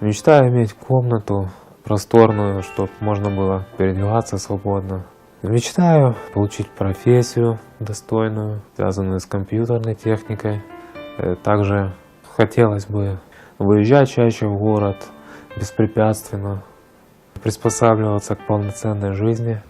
Мечтаю иметь комнату просторную, чтобы можно было передвигаться свободно. Мечтаю получить профессию достойную, связанную с компьютерной техникой. Э, Также хотелось бы выезжать чаще в город беспрепятственно, приспосабливаться к полноценной жизни.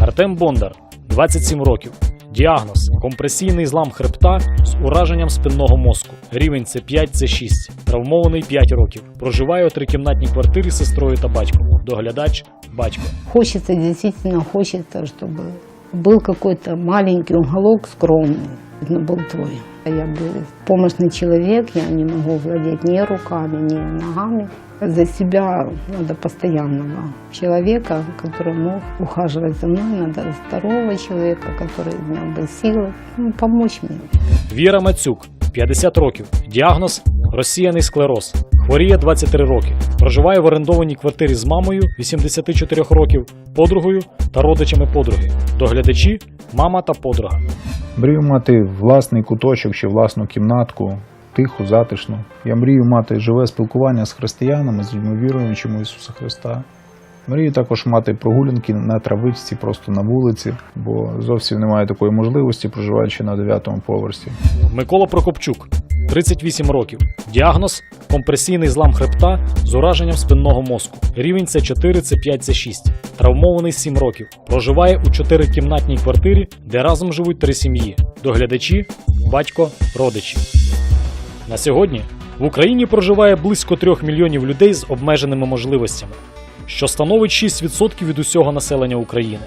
Артем Бондар, 27 років. Діагноз компресійний злам хребта з ураженням спинного мозку. Рівень С5, С6. Травмований 5 років. Проживає у трикімнатній квартирі з сестрою та батьком. Доглядач батько. Хочется, действительно хочется, чтобы был какой-то маленький уголок скромный, но был твой. А Я был помощный человек, я не могу владеть ни руками, ни ногами. За себя надо постоянного человека, который мог ухаживать за мной, надо здорового человека, который имел бы силы ну, помочь мне. Віра Мацюк, 50 років. Діагноз розсіяний склероз. Хворіє 23 роки. Проживає в орендованій квартирі з мамою 84 років, подругою та родичами подруги. Доглядачі мама та подруга. Мрію мати власний куточок чи власну кімнатку, тиху, затишну. Я мрію мати живе спілкування з християнами, з людьми віруючими Ісуса Христа. Мрію також мати прогулянки на травичці, просто на вулиці, бо зовсім немає такої можливості, проживаючи на 9-му поверсі. Микола Прокопчук, 38 років. Діагноз компресійний злам хребта з ураженням спинного мозку. Рівень С4, С5, С6. Травмований 7 років. Проживає у чотирикімнатній квартирі, де разом живуть три сім'ї: доглядачі, батько, родичі. На сьогодні в Україні проживає близько 3 мільйонів людей з обмеженими можливостями, що становить 6% від усього населення України.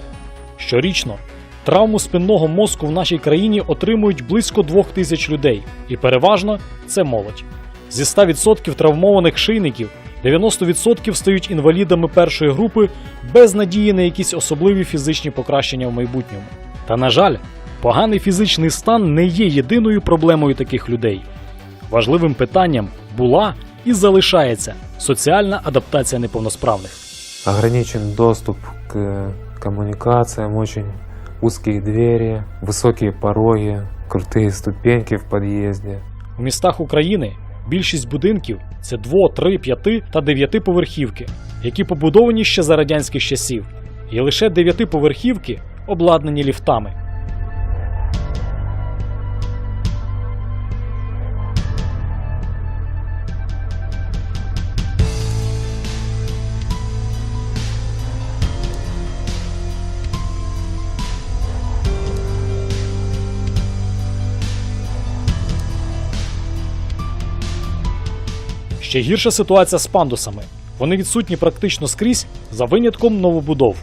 Щорічно Травму спинного мозку в нашій країні отримують близько двох тисяч людей, і переважно це молодь. Зі 100% травмованих шийників 90% стають інвалідами першої групи без надії на якісь особливі фізичні покращення в майбутньому. Та на жаль, поганий фізичний стан не є єдиною проблемою таких людей. Важливим питанням була і залишається соціальна адаптація неповносправних Ограничен доступ к коммуникациям, очень узкие двери, высокие пороги, крутые ступеньки в подъезде. У містах України більшість будинків це 2, 3, 5 та 9 поверхівки, які побудовані ще за радянських часів, і лише 9 поверхівки обладнані ліфтами. Ще гірша ситуація з пандусами. Вони відсутні практично скрізь за винятком новобудов.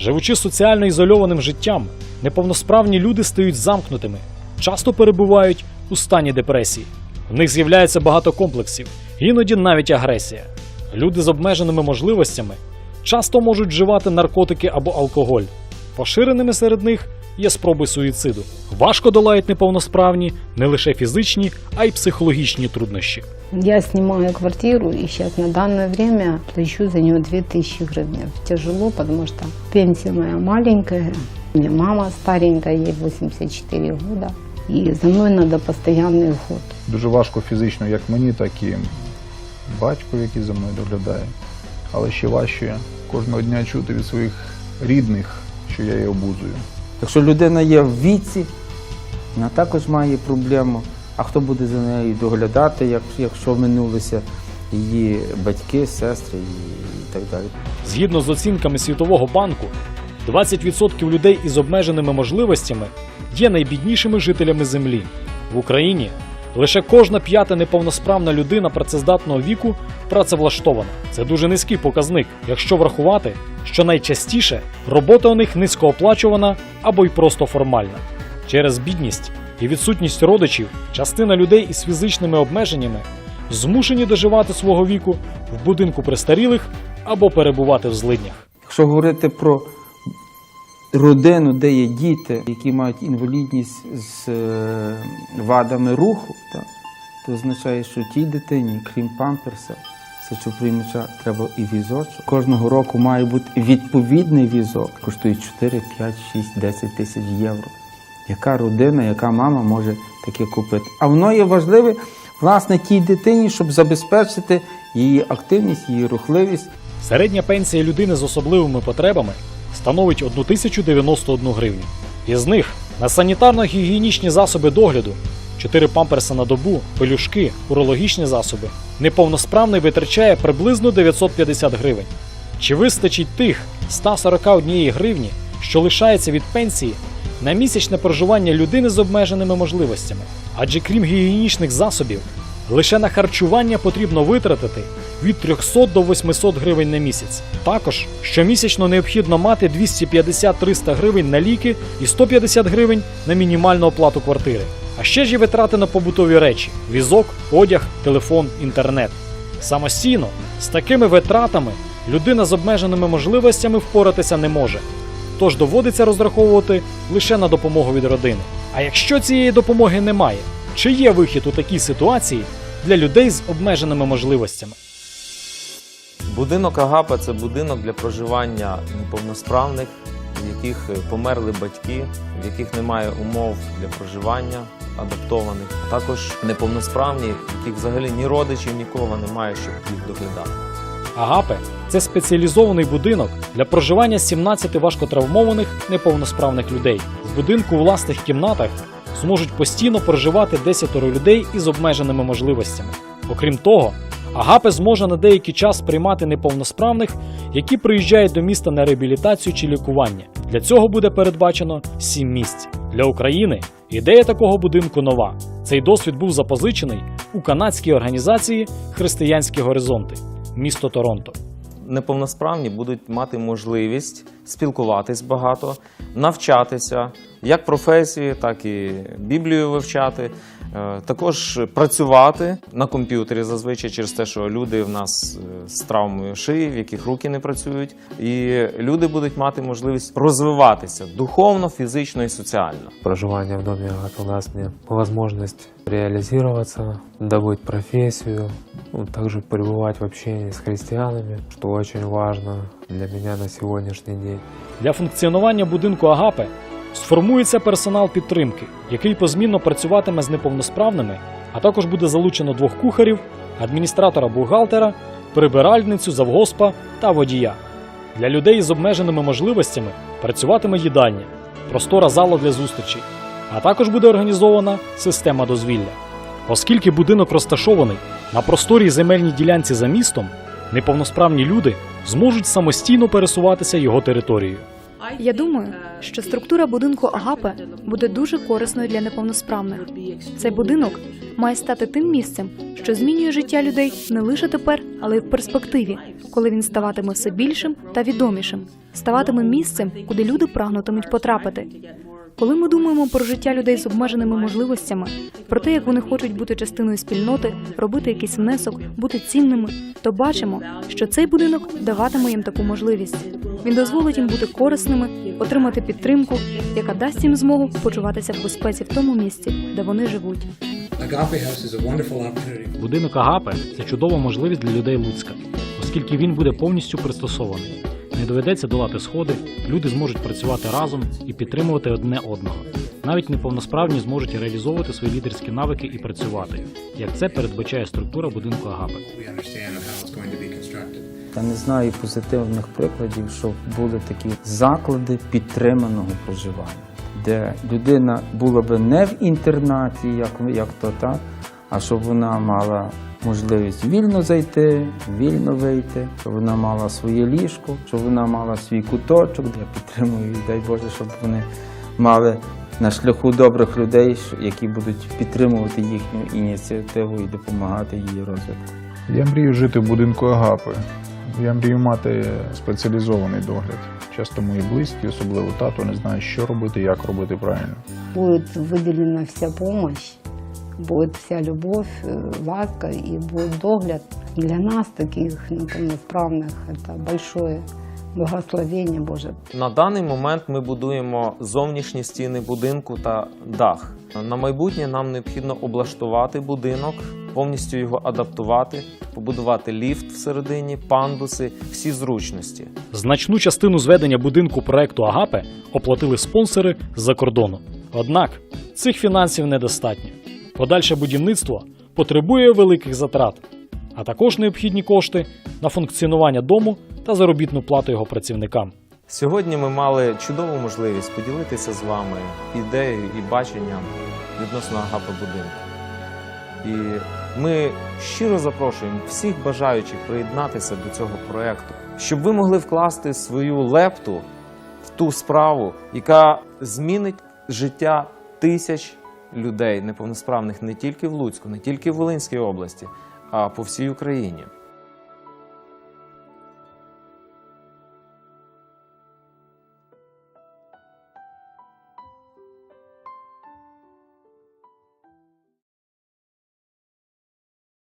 Живучи соціально ізольованим життям, неповносправні люди стають замкнутими, часто перебувають у стані депресії. В них з'являється багато комплексів, іноді навіть агресія. Люди з обмеженими можливостями часто можуть вживати наркотики або алкоголь. Поширеними серед них є спроби суїциду. Важко долають неповносправні не лише фізичні, а й психологічні труднощі. Я снимаю квартиру и сейчас на данное время плачу за нее 2000 гривен. Тяжело, потому что пенсия моя маленькая, у меня мама старенькая, ей 84 года. И за мной надо постоянный уход. Дуже важко фізично як мені, так і батьку, який за мною доглядає. Але ще важче кожного дня чути від своїх рідних, що я її обузую. Якщо людина є в віці, вона також має проблему. А хто буде за нею доглядати, якщо минулися її батьки, сестри і так далі. Згідно з оцінками Світового банку, 20% людей із обмеженими можливостями є найбіднішими жителями землі. В Україні лише кожна п'ята неповносправна людина працездатного віку працевлаштована. Це дуже низький показник, якщо врахувати, що найчастіше робота у них низькооплачувана або й просто формальна. Через бідність і відсутність родичів частина людей із фізичними обмеженнями змушені доживати свого віку в будинку престарілих або перебувати в злиднях. Якщо говорити про родину, де є діти, які мають інвалідність з е, вадами руху, то означає, що тій дитині, крім памперса, сечоприймача, треба і візочок. Кожного року має бути відповідний візок, коштує 4, 5, 6, 10 тисяч євро. Яка родина, яка мама може таке купити? А воно є важливе власне тій дитині, щоб забезпечити її активність, її рухливість. Середня пенсія людини з особливими потребами становить 1091 гривню. Із них на санітарно-гігієнічні засоби догляду, 4 памперси на добу, пелюшки, урологічні засоби, неповносправний витрачає приблизно 950 гривень. Чи вистачить тих 141 гривні, що лишається від пенсії, на місячне проживання людини з обмеженими можливостями? Адже крім гігієнічних засобів, лише на харчування потрібно витратити від 300 до 800 гривень на місяць. Також щомісячно необхідно мати 250-300 гривень на ліки і 150 гривень на мінімальну оплату квартири. А ще ж є витрати на побутові речі: візок, одяг, телефон, інтернет. Самостійно з такими витратами людина з обмеженими можливостями впоратися не може. Тож доводиться розраховувати лише на допомогу від родини. А якщо цієї допомоги немає, чи є вихід у такій ситуації для людей з обмеженими можливостями? Будинок Агапа це будинок для проживання неповносправних, в яких померли батьки, в яких немає умов для проживання адаптованих, а також неповносправні, в яких взагалі ні родичів, нікого немає, щоб їх доглядати. Агапе це спеціалізований будинок для проживання 17 важкотравмованих неповносправних людей. В будинку у власних кімнатах зможуть постійно проживати 10 людей із обмеженими можливостями. Окрім того, Агапе зможе на деякий час приймати неповносправних, які приїжджають до міста на реабілітацію чи лікування. Для цього буде передбачено 7 місць. Для України ідея такого будинку нова. Цей досвід був запозичений у канадській організації Християнські горизонти, місто Торонто. Неповносправні будуть мати можливість спілкуватись багато, навчатися як професії, так і Біблію вивчати, е, також працювати на комп'ютері зазвичай через те, що люди в нас е, з травмою шиї, в яких руки не працюють, і люди будуть мати можливість розвиватися духовно, фізично і соціально. Проживание в доме Агапы даст мне возможность реализироваться, добыть профессию, ну, также пребывать в общении с христианами, что очень важно для меня на сегодняшний день. Для функціонування будинку Агапе сформується персонал підтримки, який позмінно працюватиме з неповносправними, а також буде залучено двох кухарів, адміністратора бухгалтера, прибиральницю, завгоспа та водія. Для людей з обмеженими можливостями працюватиме їдальня, простора зала для зустрічей, а також буде організована система дозвілля. Оскільки будинок розташований на просторій земельній ділянці за містом, неповносправні люди зможуть самостійно пересуватися його територією. Я думаю, що структура будинку Агапе буде дуже корисною для неповносправних. Цей будинок має стати тим місцем, що змінює життя людей не лише тепер, але й в перспективі, коли він ставатиме все більшим та відомішим, ставатиме місцем, куди люди прагнутимуть потрапити. Коли ми думаємо про життя людей з обмеженими можливостями, про те, як вони хочуть бути частиною спільноти, робити якийсь внесок, бути цінними, то бачимо, що цей будинок даватиме їм таку можливість. Він дозволить їм бути корисними, отримати підтримку, яка дасть їм змогу почуватися в безпеці в тому місці, де вони живуть. Будинок Агапе це чудова можливість для людей Луцька, оскільки він буде повністю пристосований. Не доведеться долати сходи, люди зможуть працювати разом і підтримувати одне одного. Навіть неповносправні зможуть реалізовувати свої лідерські навики і працювати, як це передбачає структура будинку constructed. Я не знаю позитивних прикладів, щоб були такі заклади підтриманого проживання, де людина була би не в інтернаті, як, як то так, а щоб вона мала можливість вільно зайти, вільно вийти, щоб вона мала своє ліжко, щоб вона мала свій куточок, де я підтримую, і дай Боже, щоб вони мали на шляху добрих людей, які будуть підтримувати їхню ініціативу і допомагати її розвитку. Я мрію жити в будинку Агапи. Я мрію мати спеціалізований догляд. Часто мої близькі, особливо тато, не знають, що робити, як робити правильно. Будет выделена вся помощь, будет вся любовь, э, ласка и будет догляд. Для нас, таких неполноправных, это большое благословение Боже. На даний момент ми будуємо зовнішні стіни будинку та дах. На майбутнє нам необхідно облаштувати будинок, повністю його адаптувати, побудувати ліфт всередині, пандуси, всі зручності. Значну частину зведення будинку проекту Агапе оплатили спонсори з-за кордону. Однак цих фінансів недостатньо. Подальше будівництво потребує великих затрат. а також необхідні кошти на функціонування дому та заробітну плату його працівникам. Сьогодні ми мали чудову можливість поділитися з вами ідеєю і баченням відносно Агапи будинку. І ми щиро запрошуємо всіх бажаючих приєднатися до цього проєкту, щоб ви могли вкласти свою лепту в ту справу, яка змінить життя тисяч людей неповносправних не тільки в Луцьку, не тільки в Волинській області, а по всій Україні.